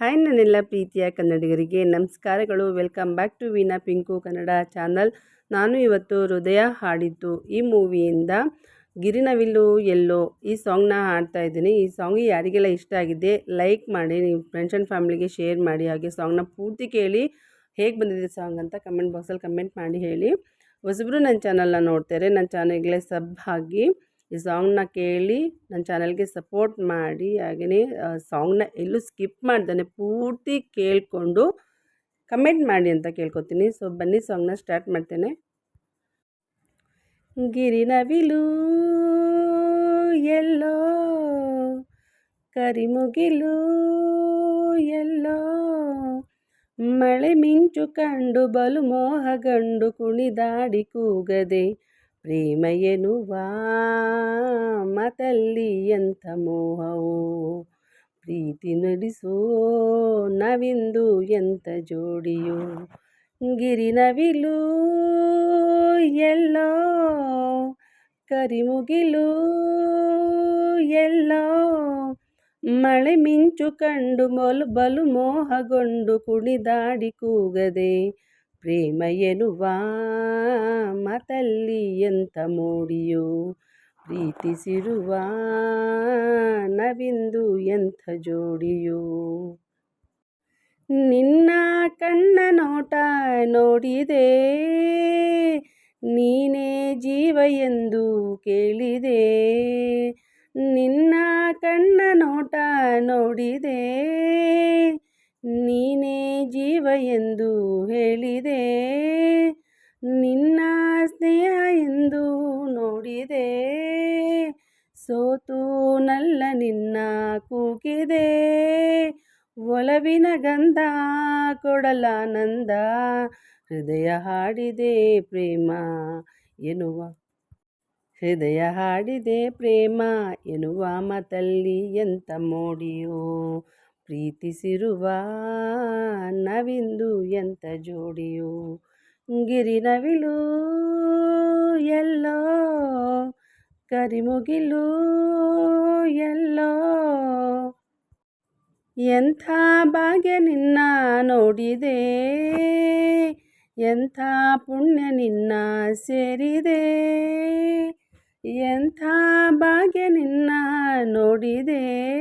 Hi ನನ್ನೆಲ್ಲ ಪ್ರೀತಿಯ ಕನ್ನಡಿಗರಿಗೆ ನಮಸ್ಕಾರಗಳು. Welcome back to Veena Pinku Kannada channel. ನಾನು ಇವತ್ತು ಹೃದಯ ಹಾಡಿದ್ದು ಈ ಮೂವಿಯಿಂದ ಗಿರಿನವಿಲ್ಲು ಎಲ್ಲೋ ಈ ಸಾಂಗ್ನ ಹಾಡ್ತಾ ಇದ್ದೀನಿ. ಈ ಸಾಂಗ್ ಯಾರಿಗೆಲ್ಲ ಇಷ್ಟ ಆಗಿದೆ ಲೈಕ್ ಮಾಡಿ, ನೀವು ಫ್ರೆಂಡ್ಸ್ ಆ್ಯಂಡ್ ಫ್ಯಾಮಿಲಿಗೆ ಶೇರ್ ಮಾಡಿ, ಹಾಗೆ ಸಾಂಗ್ನ ಪೂರ್ತಿ ಕೇಳಿ ಹೇಗೆ ಬಂದಿದೆ ಸಾಂಗ್ ಅಂತ ಕಮೆಂಟ್ ಬಾಕ್ಸಲ್ಲಿ ಕಮೆಂಟ್ ಮಾಡಿ ಹೇಳಿ. ಹೊಸಬ್ರು ನನ್ನ ಚಾನಲ್ನ ನೋಡ್ತಾರೆ ನನ್ನ ಚಾನಲ್ಗೆ ಸಬ್ ಆಗಿ ಈ ಸಾಂಗ್ನ ಕೇಳಿ ನನ್ನ ಚಾನಲ್ಗೆ ಸಪೋರ್ಟ್ ಮಾಡಿ ಹಾಗೆಯೇ ಸಾಂಗ್ನ ಎಲ್ಲೂ ಸ್ಕಿಪ್ ಮಾಡ್ದೇ ಪೂರ್ತಿ ಕೇಳಿಕೊಂಡು ಕಮೆಂಟ್ ಮಾಡಿ ಅಂತ ಕೇಳ್ಕೊತೀನಿ. ಸೊ, ಬನ್ನಿ, ಸಾಂಗ್ನ ಸ್ಟಾರ್ಟ್ ಮಾಡ್ತೇನೆ. ಗಿರಿನವಿಲು ಎಲ್ಲೋ ಕರಿಮುಗಿಲು ಎಲ್ಲೋ, ಮಳೆ ಮಿಂಚು ಕಂಡು ಬಲು ಮೋಹಗಂಡು ಕುಣಿದಾಡಿ ಕೂಗದೆ ಪ್ರೇಮ ಎನ್ನುವ ಮಾತಲ್ಲಿ ಎಂಥ ಮೋಹವೋ? ಪ್ರೀತಿ ನಡೆಸೋ ನವಿಂದು ಎಂಥ ಜೋಡಿಯೋ? ಗಿರಿನವಿಲು ಎಲ್ಲೋ? ಕರಿಮುಗಿಲು ಎಲ್ಲೋ? ಮಳೆ ಮಿಂಚು ಕಂಡು ಮೊಲು ಬಲು ಮೋಹಗೊಂಡು ಕುಣಿದಾಡಿ ಕೂಗದೆ ಪ್ರೇಮ ಎನ್ನುವ ಮತಲ್ಲಿ ಎಂಥ ಮೂಡಿಯೋ. ಪ್ರೀತಿಸಿರುವ ನವಿಂದು ಎಂಥ ಜೋಡಿಯೋ. ನಿನ್ನ ಕಣ್ಣ ನೋಟ ನೋಡಿದೆ. ನೀನೇ ಜೀವ ಎಂದು ಕೇಳಿದೆ. ನಿನ್ನ ಕಣ್ಣ ನೋಟ ನೋಡಿದೆ. ನೀನೇ ಜೀವ ಎಂದು ಹೇಳಿದೆ. ನಿನ್ನ ಸ್ನೇಹ ಎಂದು ನೋಡಿದೆ. ಸೋತು ನಲ್ಲ ನಿನ್ನ ಕೂಗಿದೆ. ಒಲವಿನ ಗಂಧ ಕೊಡಲಾನಂದ ಹೃದಯ ಹಾಡಿದೆ ಪ್ರೇಮ ಎನ್ನುವ. ಹೃದಯ ಹಾಡಿದೆ ಪ್ರೇಮ ಎನ್ನುವ ಮತಲ್ಲಿ ಎಂತ ಮೋಡಿಯೋ. ಪ್ರೀತಿಸಿರುವ ನವಿಂದು ಎಂಥ ಜೋಡಿಯೋ? ಗಿರಿನವಿಲು ಎಲ್ಲೋ? ಕರಿಮುಗಿಲು ಎಲ್ಲೋ? ಎಂಥ ಭಾಗ್ಯ ನಿನ್ನ ನೋಡಿದೆ? ಎಂಥ ಪುಣ್ಯ ನಿನ್ನ ಸೇರಿದೆ? ಎಂಥ ಭಾಗ್ಯ ನಿನ್ನ ನೋಡಿದೆ?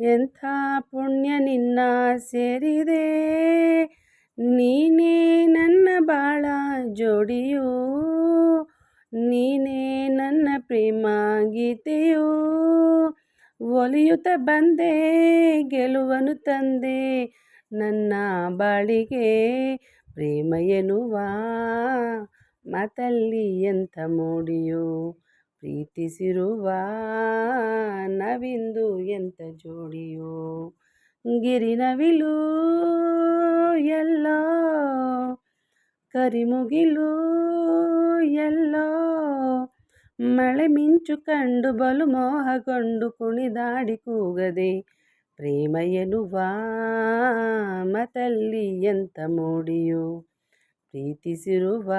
ಎಂಥ ಪುಣ್ಯ ನಿನ್ನ ಸೇರಿದೆ. ನೀನೇ ನನ್ನ ಬಾಳ ಜೋಡಿಯೂ. ನೀನೇ ನನ್ನ ಪ್ರೇಮ ಗೀತೆಯೋ. ಒಲಿಯುತ್ತ ಬಂದೆ, ಗೆಲುವನು ತಂದೆ. ನನ್ನ ಬಾಳಿಗೆ ಪ್ರೇಮ ಎನ್ನುವ ಮಾತಲ್ಲಿ ಎಂಥ ಮೋಡಿಯೋ. ಪ್ರೀತಿಸಿರುವ ನವಿಂದು ಎಂಥ ಜೋಡಿಯೋ? ಗಿರಿನವಿಲು ಎಲ್ಲ? ಕರಿಮುಗಿಲು ಎಲ್ಲ? ಮಳೆ ಮಿಂಚು ಕಂಡು ಬಲು ಮೋಹಗೊಂಡು ಕುಣಿದಾಡಿ ಕೂಗದೆ ಪ್ರೇಮ ಎನ್ನುವ ಮತಲ್ಲಿ ಎಂತ ಮೂಡಿಯೋ? ಪ್ರೀತಿಸಿರುವ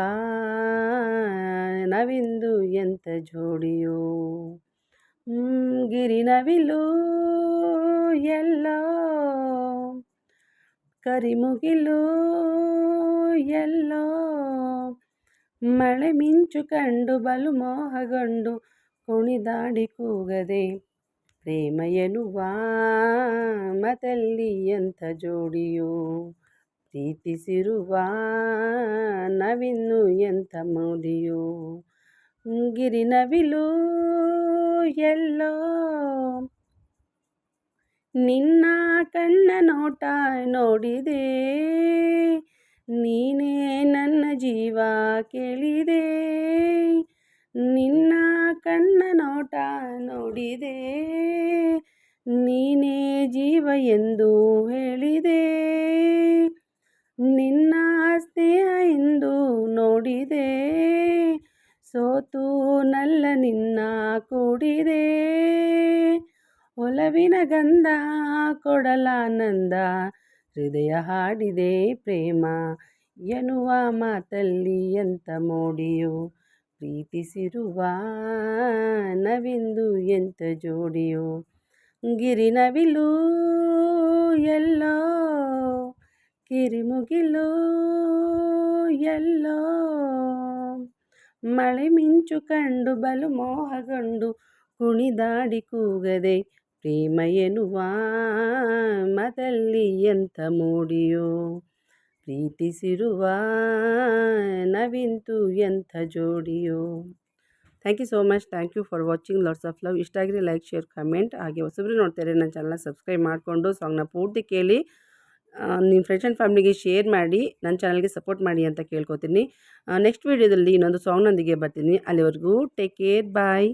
ನವಿಂದು ಎಂಥ ಜೋಡಿಯೋ? ಗಿರಿನವಿಲು ಎಲ್ಲೋ ಕರಿಮುಗಿಲು ಎಲ್ಲೋ ಮಳೆ ಮಿಂಚು ಕಂಡು ಬಲು ಮೋಹಗೊಂಡು ಕುಣಿದಾಡಿ ಕೂಗದೆ ಪ್ರೇಮ ಎನ್ನುವ ಎಂಥ ಜೋಡಿಯೋ? ಪ್ರೀತಿಸಿರುವ ನವಿನ್ನು ಎಂಥ ಗಿರಿನವಿಲು ಎಲ್ಲೋ. ನಿನ್ನ ಕಣ್ಣ ನೋಟ ನೋಡಿದೆ. ನೀನೇ ನನ್ನ ಜೀವ ಕೇಳಿದೆ. ನಿನ್ನ ಕಣ್ಣ ನೋಟ ನೋಡಿದೆ. ನೀನೇ ಜೀವ ಎಂದು ಹೇಳಿದೆ. ನಿನ್ನ ಸ್ನೇಹ ಎಂದು ನೋಡಿದೆ. ಸೋತು ನಲ್ಲ ನಿನ್ನ ಕೂಡಿದೆ. ಒಲವಿನ ಗಂಧ ಕೊಡಲಾನಂದ ಹೃದಯ ಹಾಡಿದೆ ಪ್ರೇಮ. ಎನ್ನುವ ಮಾತಲ್ಲಿ ಎಂತ ಮೋಡಿಯೋ? ಪ್ರೀತಿಸಿರುವ ನವಿಂದು ಎಂಥ ಜೋಡಿಯೋ? ಗಿರಿನವಿಲು ಎಲ್ಲೋ? ಕಿರಿಮುಗಿಲು ಎಲ್ಲೋ? ಮಳೆ ಮಿಂಚು ಕಂಡು ಬಲು ಮೋಹಗೊಂಡು ಕುಣಿದಾಡಿ ಕೂಗದೆ ಪ್ರೇಮ ಎನ್ನುವ ಮದಲ್ಲಿ ಎಂಥ ಮೂಡಿಯೋ? ಪ್ರೀತಿಸಿರುವ ನವಿಂತು ಎಂಥ ಜೋಡಿಯೋ? Thank you so much thank you for watching lots of love ಇಷ್ಟ ಆಗಿದ್ರೆ ಲೈಕ್ ಶೇರ್ ಕಮೆಂಟ್ ಹಾಗೆ ಹೊಸಬ್ರು ನೋಡ್ತಾರೆ ನನ್ನ ಚಾನಲ್ನ ಸಬ್ಸ್ಕ್ರೈಬ್ ಮಾಡಿಕೊಂಡು ಸಾಂಗ್ನ ಪೂರ್ತಿ ಕೇಳಿ. ನಿಮ್ಮ ಫ್ರೆಂಡ್ಸ್ ಆ್ಯಂಡ್ ಫ್ಯಾಮಿಲಿಗೆ ಶೇರ್ ಮಾಡಿ ನನ್ನ ಚಾನಲ್ಗೆ ಸಪೋರ್ಟ್ ಮಾಡಿ ಅಂತ ಕೇಳ್ಕೊತೀನಿ. ನೆಕ್ಸ್ಟ್ ವೀಡಿಯೋದಲ್ಲಿ ಇನ್ನೊಂದು ಸಾಂಗ್ನೊಂದಿಗೆ ಬರ್ತೀನಿ. ಅಲ್ಲಿವರೆಗೂ ಟೇಕ್ ಕೇರ್ ಬಾಯ್